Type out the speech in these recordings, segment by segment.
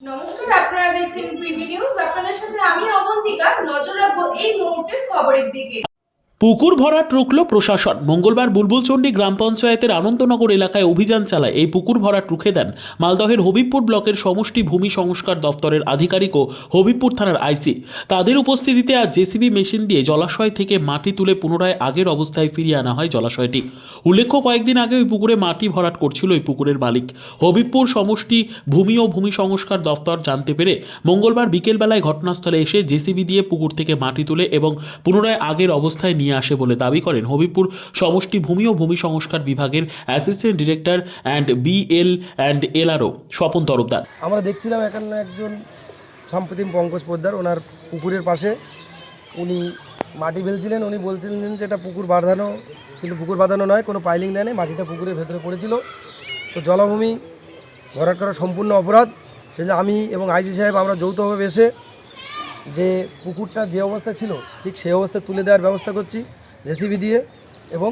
নমস্কার, আপনারা দেখছেন প্রিভি নিউজ আপনাদের সাথে আমি অবন্তিকা। নজর রাখব এই মুহূর্তের খবরের দিকে। পুকুর ভরাট রুখল প্রশাসন। মঙ্গলবার বুলবুলচন্ডী গ্রাম পঞ্চায়েতের আনন্দনগর এলাকায় অভিযান চালায় এই পুকুর ভরাট রুখে দেন মালদহের হবিবপুর ব্লকের সমষ্টি ভূমি সংস্কার দপ্তরের আধিকারিক ও হবিবপুর থানার আইসি। তাদের উপস্থিতিতে আজ জেসিবি মেশিন দিয়ে জলাশয় থেকে মাটি তুলে পুনরায় আগের অবস্থায় ফিরিয়ে আনা হয় জলাশয়টি। উল্লেখ্য, কয়েকদিন আগে ওই পুকুরে মাটি ভরাট করছিল ওই পুকুরের মালিক। হবিবপুর সমষ্টি ভূমি ও ভূমি সংস্কার দপ্তর জানতে পেরে মঙ্গলবার বিকেলবেলায় ঘটনাস্থলে এসে জেসিবি দিয়ে পুকুর থেকে মাটি তুলে এবং পুনরায় আগের অবস্থায় নিয়ে আসে বলে দাবি করেন। হবিবপুর সমষ্টি ভূমি ও ভূমি সংস্কার বিভাগের assistant director and BL and L LRO Swapan Tarafdar. আমরা দেখছিলাম এখানে একজন সাম্প্রতিক পঙ্কজ পোদ্দার, ওনার পুকুরের পাশে। উনি মাটি ফেলছিলেন, উনি বলছিলেন যে এটা পুকুর বাঁধানো, কিন্তু পুকুর বাঁধানো নয়, কোনো পাইলিং দেয়নি মাটিটা পুকুরের ভেতরে পড়েছিল। তো জলাভূমি ভরাট করা সম্পূর্ণ অপরাধ। সেজন্য আমি এবং আইজি সাহেব আমরা যৌথভাবে এসে যে পুকুরটা যে অবস্থা ছিল, ঠিক সেই অবস্থায় তুলে দেওয়ার ব্যবস্থা করছি জেসিবি দিয়ে এবং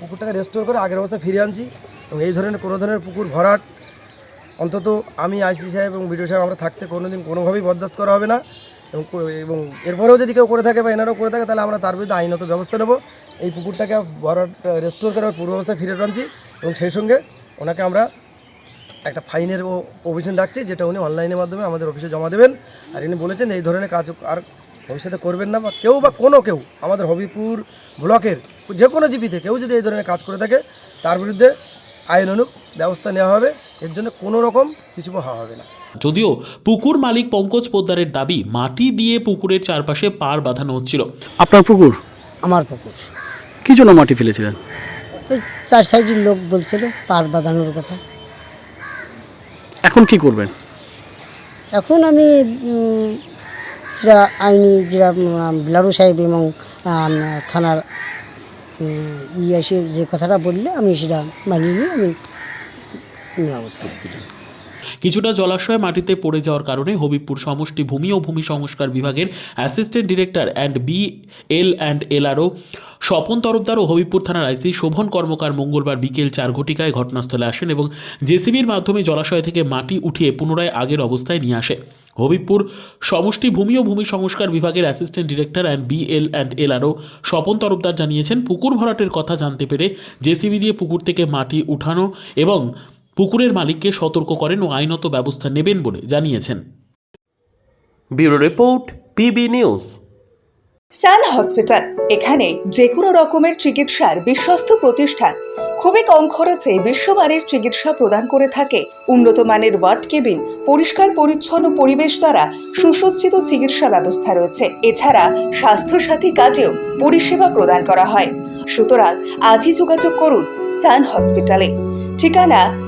পুকুরটাকে রেস্টোর করে আগের অবস্থায় ফিরে আনছি এবং এই ধরনের কোনো ধরনের পুকুর ভরাট, অন্তত আমি, আইসি সাহেব এবং বিডিও সাহেব আমরা থাকতে কোনো দিন কোনোভাবেই বরদাস্ত করা হবে না এবং এবং এরপরেও যদি কেউ করে থাকে বা এনারাও করে থাকে, তাহলে আমরা তার বিরুদ্ধে আইনত ব্যবস্থা নেব। এই পুকুরটাকে ভরাট রেস্টোর করে পূর্ব অবস্থায় ফিরে আনছি এবং সেই সঙ্গে ওনাকে আমরা একটা ফাইনের প্রভিশন ডাকছি যেটা উনি অনলাইনের মাধ্যমে আমাদের অফিসে জমা দেবেন। আর ইনি বলেছেন এই ধরনের কাজ আর ভবিষ্যতে করবেন না বা কেউ বা কোনো কেউ আমাদের হবিপুর ব্লকের যে কোনো জিপিতে কেউ যদি এই ধরনের কাজ করে থাকে তার বিরুদ্ধে আইন অনুপ ব্যবস্থা নেওয়া হবে। এর জন্য কোনো রকম কিছু হওয়া হবে না। যদিও পুকুর মালিক পঙ্কজ পোদ্দারের দাবি মাটি দিয়ে পুকুরের চারপাশে পার বাঁধানো হচ্ছিল। আপনার পুকুর? আমার পুকুর। কি জন্য মাটি ফেলেছিলেন? চার সাইডের লোক বলছিল পার বাঁধানোর কথা। এখন কি করবেন? এখন আমি আইনি যেটা বিলারু সাহেব এবং থানার ইয়ে যে কথাটা বললে আমি সেটা মানিয়ে নিয়ে আমি নিরাপদ কিছুটা জলাশয় মাটিতে পড়ে যাওয়ার কারণে হবিবপুর সমষ্টি ভূমি ও ভূমি সংস্কার বিভাগের assistant director and B L and LRO Swapan Tarafdar ও হবিবপুর থানার আইসি শোভন কর্মকার মঙ্গলবার বিকেল চার ঘটিকায় ঘটনাস্থলে আসেন এবং জেসিবির মাধ্যমে জলাশয় থেকে মাটি উঠিয়ে পুনরায় আগের অবস্থায় নিয়ে আসে। হবিবপুর সমষ্টি ভূমি ও ভূমি সংস্কার বিভাগের assistant director and B L and LRO Swapan Tarafdar জানিয়েছেন, পুকুর ভরাটের কথা জানতে পেরে জেসিবি দিয়ে পুকুর থেকে মাটি উঠানো এবং পুকুরের মালিককে সতর্ক করেন ও আইনত ব্যবস্থা নেবেন বলে জানিয়েছেন। Bureau report PB news. Sun hospital এখানে যে কোনো রকমের চিকিৎসার বিশ্বস্ত প্রতিষ্ঠান। খুবই কম খরচে বিশ্বমানের চিকিৎসা প্রদান করে থাকে। উন্নত মানের ওয়ার্ড কেবিন পরিষ্কার পরিচ্ছন্ন পরিবেশ দ্বারা সুসজ্জিত চিকিৎসা ব্যবস্থা রয়েছে। এছাড়া স্বাস্থ্যসাথী কাজেও পরিষেবা প্রদান করা হয়। সুতরাং আজই যোগাযোগ করুন সান হসপিটালে। ঠিকানা